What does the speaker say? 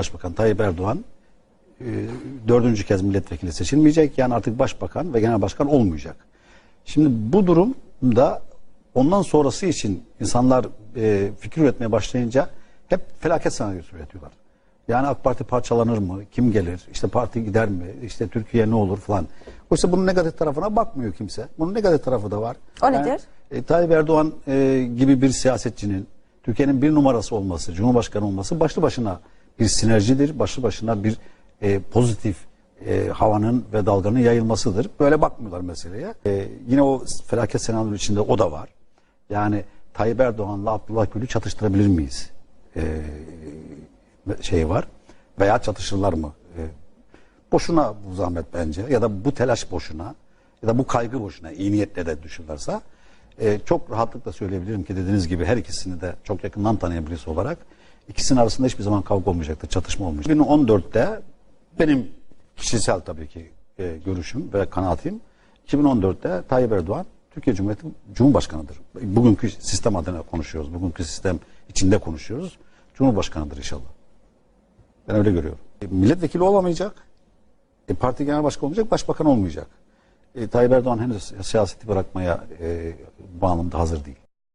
Başbakan Tayyip Erdoğan e, dördüncü kez milletvekili seçilmeyecek. Yani artık başbakan ve genel başkan olmayacak. Şimdi bu durumda ondan sonrası için insanlar e, fikir üretmeye başlayınca hep felaket senaryosu üretiyorlar. Yani AK Parti parçalanır mı? Kim gelir? İşte parti gider mi? İşte Türkiye ne olur falan. Oysa bunun negatif tarafına bakmıyor kimse. Bunun negatif tarafı da var. O Yani, nedir? e, Tayyip Erdoğan e, gibi bir siyasetçinin Türkiye'nin bir numarası olması, Cumhurbaşkanı olması başlı başına bir sinerjidir. Başlı başına bir e, pozitif e, havanın ve dalganın yayılmasıdır. Böyle bakmıyorlar meseleye. E, yine o felaket senaryosunun içinde o da var. Yani Tayyip Erdoğan'la Abdullah Gül'ü çatıştırabilir miyiz? E, şeyi var. Veya çatışırlar mı? E, boşuna bu zahmet bence ya da bu telaş boşuna ya da bu kaygı boşuna iyi niyetle de düşünürlerse e, çok rahatlıkla söyleyebilirim ki dediğiniz gibi her ikisini de çok yakından tanıyan olarak ikisinin arasında hiçbir zaman kavga olmayacaktır, çatışma olmayacaktır. 2014'te benim kişisel tabii ki e, görüşüm ve kanaatim 2014'te Tayyip Erdoğan Türkiye Cumhuriyeti Cumhurbaşkanıdır. Bugünkü sistem adına konuşuyoruz. Bugünkü sistem içinde konuşuyoruz. Cumhurbaşkanıdır inşallah. Ben öyle görüyorum. E, milletvekili olamayacak. E, parti genel başkanı olmayacak, başbakan olmayacak. E, Tayyip Erdoğan henüz siyaseti bırakmaya e, bu anlamda hazır değil.